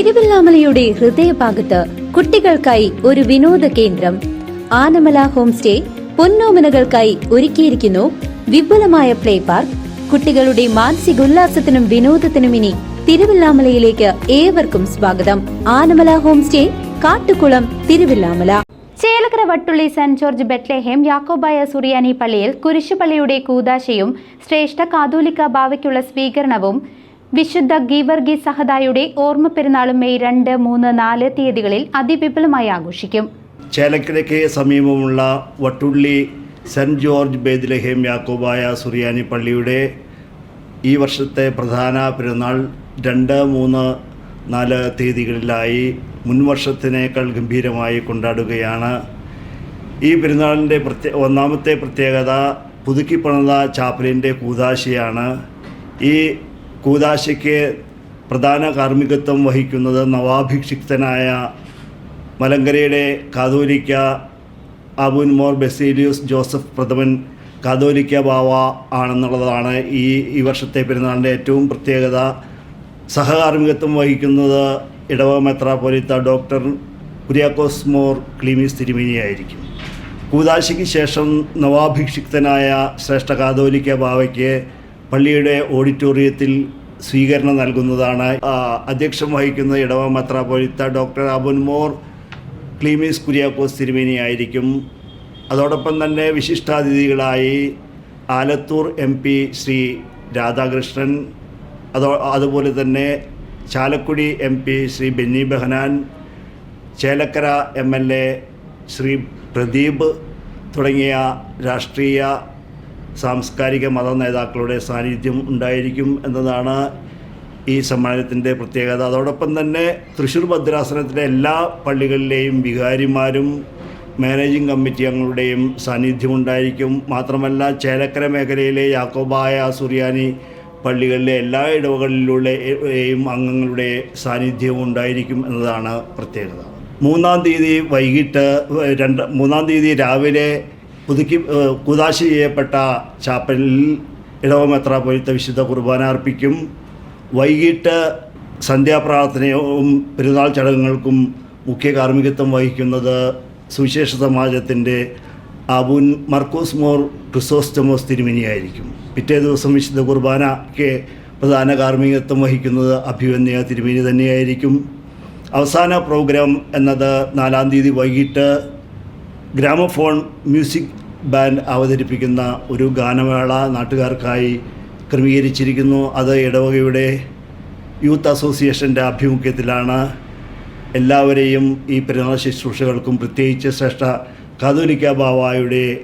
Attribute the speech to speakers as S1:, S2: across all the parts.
S1: തിരുവല്ലാമലയുടെ ഹൃദയഭാഗത്ത് കുട്ടികൾക്കായി ഒരു വിനോദ കേന്ദ്രം. ആനമല ഹോം സ്റ്റേ പൊന്നോമനകൾക്കായി ഒരുക്കിയിരിക്കുന്നു വിപുലമായ പ്ലേ പാർക്ക്. കുട്ടികളുടെ മാനസികോല്ലാസത്തിനും വിനോദത്തിനും ഇനി തിരുവല്ലാമലയിലേക്ക് ഏവർക്കും സ്വാഗതം. Anamala home stay Kattukulam Thiruvilwamala. Chelakkara Vattulli saint George Bethlehem Yakobaya Suriyani പള്ളിയിൽ കുരിശുപള്ളിയുടെ കൂതാശയും ശ്രേഷ്ഠ കാതോലിക്ക ഭാവയ്ക്കുള്ള സ്വീകരണവും വിശുദ്ധ ഗീവർഗി സഹദായുടെ ഓർമ്മ പെരുന്നാളും മെയ് രണ്ട് മൂന്ന് നാല് തീയതികളിൽ അതിവിപുലമായി ആഘോഷിക്കും.
S2: ചേലക്കിടയ്ക്ക് സമീപമുള്ള Vattulli saint George Bethlehem Yakobaya Suriyani പള്ളിയുടെ ഈ വർഷത്തെ പ്രധാന പെരുന്നാൾ രണ്ട് മൂന്ന് നാല് തീയതികളിലായി മുൻവർഷത്തിനേക്കാൾ ഗംഭീരമായി കൊണ്ടാടുകയാണ്. ഈ പെരുന്നാളിന്റെ പ്രത്യേക ഒന്നാമത്തെ പ്രത്യേകത പുതുക്കിപ്പണിത ചാപ്പലിന്റെ കൂതാശിയാണ്. ഈ കൂതാശയ്ക്ക് പ്രധാന കാർമ്മികത്വം വഹിക്കുന്നത് നവാഭിക്ഷിക്തനായ മലങ്കരയുടെ കാതോലിക്ക അബുൻ മോർ ബെസീലിയൂസ് ജോസഫ് പ്രഥമൻ കാതോലിക്ക ബാവ ആണെന്നുള്ളതാണ് ഈ ഈ വർഷത്തെ പെരുന്നാളിന്റെ ഏറ്റവും പ്രത്യേകത. സഹകാർമ്മികത്വം വഹിക്കുന്നത് ഇടവ മെത്രാപ്പൊലിത്ത ഡോക്ടർ കുര്യാക്കോസ് മോർ ക്ലീമീസ് തിരുമേനിയായിരിക്കും. കൂതാശയ്ക്ക് ശേഷം നവാഭിക്ഷിക്തനായ ശ്രേഷ്ഠ കാതോലിക്ക ബാവയ്ക്ക് പള്ളിയുടെ ഓഡിറ്റോറിയത്തിൽ സ്വീകരണം നൽകുന്നതാണ്. അധ്യക്ഷം വഹിക്കുന്ന ഇടവ മത്രാപോലിത്ത ഡോക്ടർ അബുൻ മോർ ക്ലീമീസ് കുര്യാക്കോസ് തിരുമേനി ആയിരിക്കും. അതോടൊപ്പം തന്നെ വിശിഷ്ടാതിഥികളായി ആലത്തൂർ എം പി ശ്രീ രാധാകൃഷ്ണൻ അതോ അതുപോലെ തന്നെ Chalakudy M P Shri Benny Behanan Chelakkara M L A Shri Pradeep തുടങ്ങിയ രാഷ്ട്രീയ സാംസ്കാരിക മത നേതാക്കളുടെ സാന്നിധ്യം ഉണ്ടായിരിക്കും എന്നതാണ് ഈ സമ്മേളനത്തിന്റെ പ്രത്യേകത. അതോടൊപ്പം തന്നെ തൃശ്ശൂർ ഭദ്രാസനത്തിലെ എല്ലാ പള്ളികളിലെയും വികാരിമാരും മാനേജിംഗ് കമ്മിറ്റി അംഗങ്ങളുടെയും സാന്നിധ്യം ഉണ്ടായിരിക്കും. മാത്രമല്ല ചേലക്കര മേഖലയിലെ യാക്കോബായ സുറിയാനി പള്ളികളിലെ എല്ലാ ഇടവകളിലൂടെയും അംഗങ്ങളുടെ സാന്നിധ്യവും ഉണ്ടായിരിക്കും എന്നതാണ് പ്രത്യേകത. മൂന്നാം തീയതി വൈകിട്ട് രണ്ട് മൂന്നാം തീയതി രാവിലെ പുതുക്കി ഏഹ് ചെയ്യപ്പെട്ട ചാപ്പലിൽ ഇടവമെത്ര മെത്രാപ്പൊലിത്ത വിശുദ്ധ കുർബാന അർപ്പിക്കും. വൈകിട്ട് സന്ധ്യാപ്രാർത്ഥനയും പെരുന്നാൾ ചടങ്ങുകൾക്കും മുഖ്യ കാർമ്മികത്വം വഹിക്കുന്നത് സുവിശേഷ സമാജത്തിന്റെ അബുൻ മർക്കോസ് മോർ ക്രിസോസ്റ്റമോസ് തിരുമിനിയായിരിക്കും. പിറ്റേ ദിവസം വിശുദ്ധ കുർബാനയ്ക്ക് പ്രധാന കാർമ്മികത്വം വഹിക്കുന്നത് അഭിവന്യ തിരുമേനി തന്നെയായിരിക്കും. അവസാന പ്രോഗ്രാം എന്നത് നാലാം തീയതി വൈകിട്ട് ഗ്രാമഫോൺ മ്യൂസിക് ബാൻഡ് അവതരിപ്പിക്കുന്ന ഒരു ഗാനമേള നാട്ടുകാർക്കായി ക്രമീകരിച്ചിരിക്കുന്നു. അത് ഇടവകയുടെ യൂത്ത് അസോസിയേഷന്റെ ആഭിമുഖ്യത്തിലാണ്. എല്ലാവരെയും ഈ പെരുന്നാൾ ശുശ്രൂഷകൾക്കും പ്രത്യേകിച്ച് ശ്രേഷ്ഠ കാതോലിക്ക ബാവായുടെ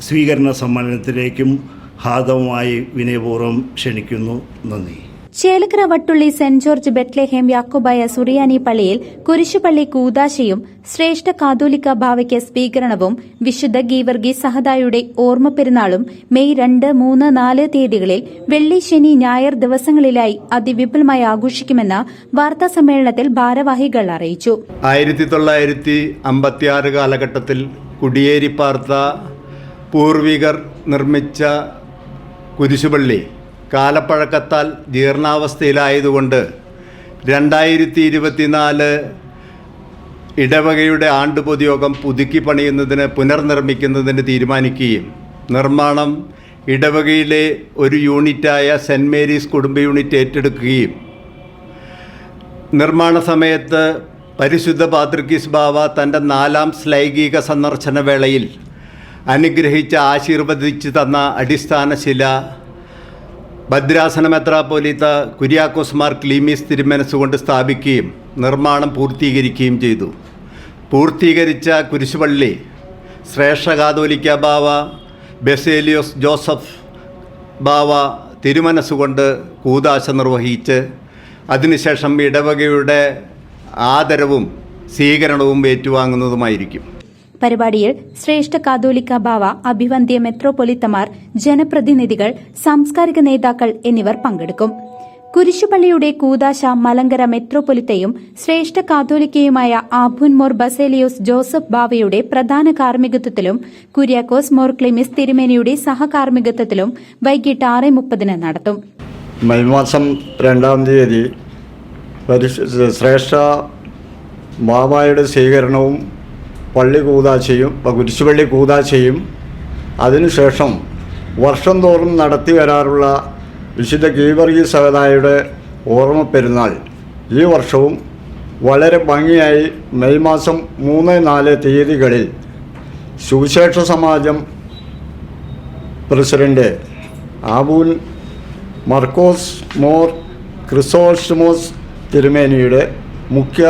S2: സ്വീകരണ സമ്മേളനത്തിലേക്കും ഹാർദവുമായി വിനയപൂർവം ക്ഷണിക്കുന്നു. നന്ദി.
S1: Chelakkara Vattulli saint George Bethlehem Yakobaya Suriyani പള്ളിയിൽ കുരിശുപള്ളി കൂതാശയും ശ്രേഷ്ഠ കാതോലിക്ക ഭാവയ്ക്ക് സ്വീകരണവും വിശുദ്ധ ഗീവർഗി സഹദായുടെ ഓർമ്മ പെരുന്നാളും മെയ് രണ്ട് മൂന്ന് നാല് തീയതികളിൽ വെള്ളി ശനി ഞായർ ദിവസങ്ങളിലായി അതിവിപുലമായി ആഘോഷിക്കുമെന്ന് വാർത്താ സമ്മേളനത്തിൽ ഭാരവാഹികൾ അറിയിച്ചു.
S3: ആയിരത്തി തൊള്ളായിരത്തി അമ്പത്തിയാറ് കാലഘട്ടത്തിൽ കുടിയേരി പൂർവികർ നിർമ്മിച്ച കുരിശുപള്ളി കാലപ്പഴക്കത്താൽ ജീർണാവസ്ഥയിലായതുകൊണ്ട് രണ്ടായിരത്തി ഇരുപത്തിനാല് ഇടവകയുടെ ആണ്ട് പൊതുയോഗം പുതുക്കി പണിയുന്നതിന് പുനർനിർമ്മിക്കുന്നതിന് തീരുമാനിക്കുകയും നിർമ്മാണം ഇടവകയിലെ ഒരു യൂണിറ്റായ സെന്റ് മേരീസ് കുടുംബ യൂണിറ്റ് ഏറ്റെടുക്കുകയും. നിർമ്മാണ സമയത്ത് പരിശുദ്ധ പാത്രിക്കീസ് ബാവ തന്റെ നാലാം ശ്ലൈംഗിക സന്ദർശന വേളയിൽ അനുഗ്രഹിച്ച് ആശീർവദിച്ച് തന്ന അടിസ്ഥാന ശില ഭദ്രാസന മെത്രാപ്പോലീത്ത കുര്യാക്കോസ് മാർ ക്ലീമീസ് തിരുമനസ്സുകൊണ്ട് സ്ഥാപിക്കുകയും നിർമ്മാണം പൂർത്തീകരിക്കുകയും ചെയ്തു. പൂർത്തീകരിച്ച കുരിശുപള്ളി ശ്രേഷ്ഠ കാതോലിക്ക ബാവ ബെസേലിയോസ് ജോസഫ് ബാവ തിരുമനസ്സുകൊണ്ട് കൂതാശ നിർവഹിച്ച് അതിനുശേഷം ഇടവകയുടെ ആദരവും സ്വീകരണവും ഏറ്റുവാങ്ങുന്നതുമായിരിക്കും.
S1: പരിപാടിയിൽ ശ്രേഷ്ഠ കാതോലിക്ക ബാവ അഭിവന്ധ്യ മെത്രോപൊലിത്തമാർ ജനപ്രതിനിധികൾ സാംസ്കാരിക നേതാക്കൾ എന്നിവർ പങ്കെടുക്കും. കുരിശുപള്ളിയുടെ കൂതാശ മലങ്കര മെത്രോപൊലിത്തയും ശ്രേഷ്ഠ കാതോലിക്കയുമായ ആഭുൻ മോർ ബസേലിയോസ് ജോസഫ് ബാവയുടെ പ്രധാന കാർമ്മികത്വത്തിലും കുര്യാക്കോസ് മോർ ക്ലിമിസ് തിരുമേനിയുടെ സഹകാർമ്മികത്വത്തിലും വൈകിട്ട് ആറ് മുപ്പതിന് നടത്തും.
S4: മെയ് മാസം രണ്ടാം തീയതി ശ്രേഷ്ഠ ബാബായുടെ സ്വീകരണവും പള്ളി കൂതാശയും കുരിശുപള്ളി കൂതാശയും അതിനുശേഷം വർഷം തോറും നടത്തി വരാറുള്ള വിശുദ്ധ ഗീവർഗി സഹതായുടെ ഓർമ്മ പെരുന്നാൾ. ഈ വർഷവും വളരെ ഭംഗിയായി മെയ് മാസം മൂന്ന് നാല് തീയതികളിൽ സുവിശേഷ സമാജം പ്രസിഡന്റ് ആബൂൻ മർക്കോസ് മോർ ക്രിസോസ്റ്റമോസ് തിരുമേനിയുടെ മുഖ്യ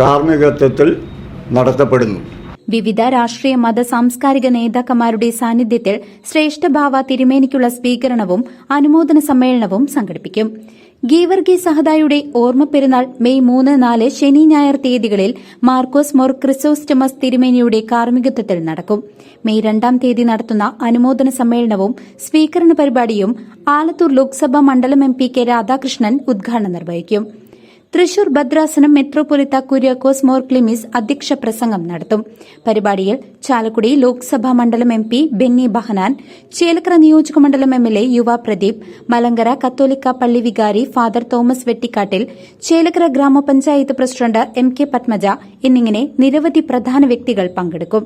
S4: കാർമ്മികത്വത്തിൽ നടത്തപ്പെടുന്നു.
S1: വിവിധ രാഷ്ട്രീയ മത സാംസ്കാരിക നേതാക്കന്മാരുടെ സാന്നിധ്യത്തിൽ ശ്രേഷ്ഠഭാവ തിരുമേനിക്കുള്ള സ്വീകരണവും അനുമോദന സമ്മേളനവും സംഘടിപ്പിക്കും. ഗീവർഗി സഹദായുടെ ഓർമ്മ പെരുന്നാൾ മെയ് മൂന്ന് നാല് ശനി ഞായർ തീയതികളിൽ മാർക്കോസ് മോർ ക്രിസോസ്റ്റമസ് തിരുമേനിയുടെ കാർമ്മികത്വത്തിൽ നടക്കും. മെയ് രണ്ടാം തീയതി നടത്തുന്ന അനുമോദന സമ്മേളനവും സ്വീകരണ പരിപാടിയും ആലത്തൂർ ലോക്സഭാ മണ്ഡലം എം പി കെ രാധാകൃഷ്ണൻ ഉദ്ഘാടനം നിർവഹിക്കും. തൃശൂർ ഭദ്രാസനം മെത്രോപൊലിത്ത കുര്യാക്കോസ് മോർ ക്ലിമിസ് അധ്യക്ഷ പ്രസംഗം നടത്തും. പരിപാടിയിൽ ചാലക്കുടി ലോക്സഭാ മണ്ഡലം എം പി ബെന്നി ബഹനാൻ ചേലക്കര നിയോജക മണ്ഡലം എം എൽ എ യുവ പ്രദീപ് മലങ്കര കത്തോലിക്ക പള്ളി വികാരി ഫാദർ തോമസ് വെട്ടിക്കാട്ടിൽ ചേലക്കര ഗ്രാമപഞ്ചായത്ത് പ്രസിഡന്റ് എം കെ പത്മജ എന്നിങ്ങനെ നിരവധി പ്രധാന വ്യക്തികൾ പങ്കെടുക്കും.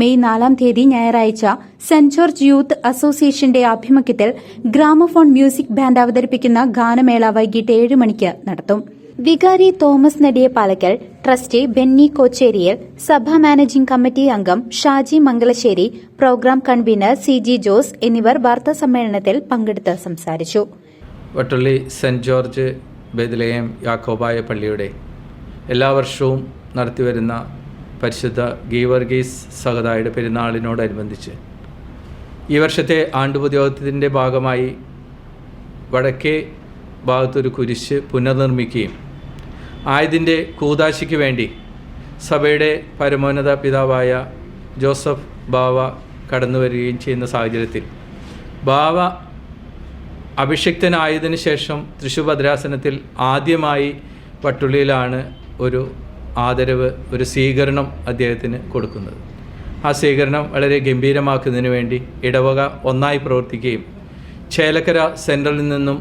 S1: മെയ് നാലാം തീയതി ഞായറാഴ്ച സെന്റ് ജോർജ് യൂത്ത് അസോസിയേഷന്റെ ആഭിമുഖ്യത്തിൽ ഗ്രാമഫോൺ മ്യൂസിക് ബാൻഡ് അവതരിപ്പിക്കുന്ന ഗാനമേള വൈകിട്ട് ഏഴ് മണിക്ക് നടത്തും. വികാരി തോമസ് നെടിയ പാലക്കൽ ട്രസ്റ്റി ബെന്നി കോച്ചേരിയൽ സഭാ മാനേജിംഗ് കമ്മിറ്റി അംഗം Shaji Mangalassery programme convener C G Jose എന്നിവർ വാർത്താ സമ്മേളനത്തിൽ പങ്കെടുത്ത് സംസാരിച്ചു.
S5: Vattulli saint George Bethlehem Yakobaya പള്ളിയുടെ എല്ലാ വർഷവും നടത്തിവരുന്ന പരിശുദ്ധ ഗീവർഗീസ് സഹതായുടെ പെരുന്നാളിനോടനുബന്ധിച്ച് ഈ വർഷത്തെ ആണ്ടുപുതിയോഗത്തിന്റെ ഭാഗമായി വടക്കേ ഭാഗത്തൊരു കുരിശ് പുനർനിർമ്മിക്കുകയും ആയതിന്റെ കൂതാശിക്ക് വേണ്ടി സഭയുടെ പരമോന്നത പിതാവായ ജോസഫ് ബാവ കടന്നു വരികയും ചെയ്യുന്ന സാഹചര്യത്തിൽ ബാവ അഭിഷിക്തനായതിനു ശേഷം തൃശൂർ ഭദ്രാസനത്തിൽ ആദ്യമായി പട്ടുള്ളിയിലാണ് ഒരു ആദരവ് ഒരു സ്വീകരണം അദ്ദേഹത്തിന് കൊടുക്കുന്നത്. ആ സ്വീകരണം വളരെ ഗംഭീരമാക്കുന്നതിന് വേണ്ടി ഇടവക ഒന്നായി പ്രവർത്തിക്കുകയും ചേലക്കര സെൻട്രലിൽ നിന്നും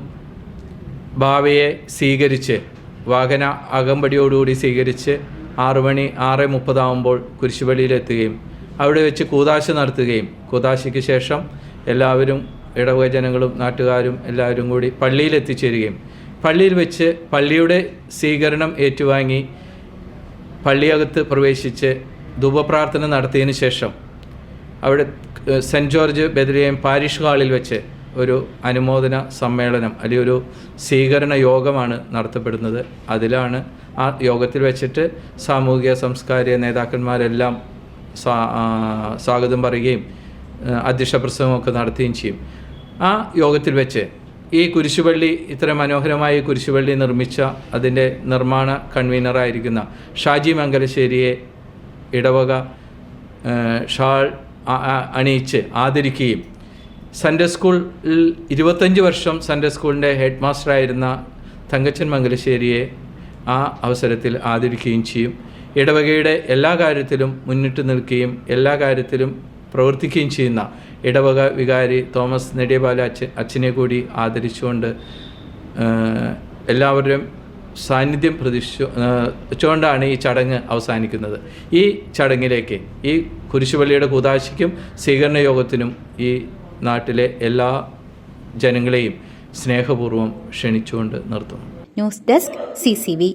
S5: ഭാവയെ സ്വീകരിച്ച് വാഹന അകമ്പടിയോടുകൂടി സ്വീകരിച്ച് ആറു മണി ആറ് മുപ്പതാവുമ്പോൾ കുരിശുപള്ളിയിലെത്തുകയും അവിടെ വെച്ച് കൂതാശ നടത്തുകയും. കൂതാശയ്ക്ക് ശേഷം എല്ലാവരും ഇടവക ജനങ്ങളും നാട്ടുകാരും എല്ലാവരും കൂടി പള്ളിയിൽ എത്തിച്ചേരുകയും പള്ളിയിൽ വെച്ച് പള്ളിയുടെ സ്വീകരണം ഏറ്റുവാങ്ങി പള്ളിയകത്ത് പ്രവേശിച്ച് ധൂപപ്രാർത്ഥന നടത്തിയതിനു ശേഷം അവിടെ സെന്റ് ജോർജ് ബെദ്രിയം പാരിഷ് ഹാളിൽ വെച്ച് ഒരു അനുമോദന സമ്മേളനം അല്ലെങ്കിൽ ഒരു സ്വീകരണ യോഗമാണ് നടത്തപ്പെടുന്നത്. അതിലാണ് ആ യോഗത്തിൽ വെച്ചിട്ട് സാമൂഹിക സാംസ്കാരിക നേതാക്കന്മാരെല്ലാം സ്വാ- സ്വാഗതം പറയുകയും അധ്യക്ഷ പ്രസംഗമൊക്കെ നടത്തുകയും ചെയ്യും. ആ യോഗത്തിൽ വെച്ച് ഈ കുരിശുപള്ളി ഇത്ര മനോഹരമായ കുരിശുപള്ളി നിർമ്മിച്ച അതിന്റെ നിർമ്മാണ കൺവീനറായിരിക്കുന്ന ഷാജി മംഗലശ്ശേരിയെ ഇടവക ഷാൾ അണിയിച്ച് ആദരിക്കുകയും സൺഡേ സ്കൂളിൽ ഇരുപത്തഞ്ച് വർഷം സൺഡേ സ്കൂളിന്റെ ഹെഡ് മാസ്റ്ററായിരുന്ന തങ്കച്ചൻ മംഗലശ്ശേരിയെ ആ അവസരത്തിൽ ആദരിക്കുകയും ചെയ്യും. ഇടവകയുടെ എല്ലാ കാര്യത്തിലും മുന്നിട്ട് നിൽക്കുകയും എല്ലാ കാര്യത്തിലും പ്രവർത്തിക്കുകയും ചെയ്യുന്ന ഇടവക വികാരി തോമസ് നെടിയപാല അച്ഛൻ അച്ഛനെ കൂടി ആദരിച്ചുകൊണ്ട് എല്ലാവരുടെയും സാന്നിധ്യം പ്രതീക്ഷിച്ചു വെച്ചുകൊണ്ടാണ് ഈ ചടങ്ങ് അവസാനിക്കുന്നത്. ഈ ചടങ്ങിലേക്ക് ഈ കുരിശുപള്ളിയുടെ കൂതാശിക്കും സ്വീകരണ യോഗത്തിനും ഈ നാട്ടിലെ എല്ലാ ജനങ്ങളെയും സ്നേഹപൂർവം ക്ഷണിച്ചുകൊണ്ട് നിർത്തുന്നു.
S1: News desk CCV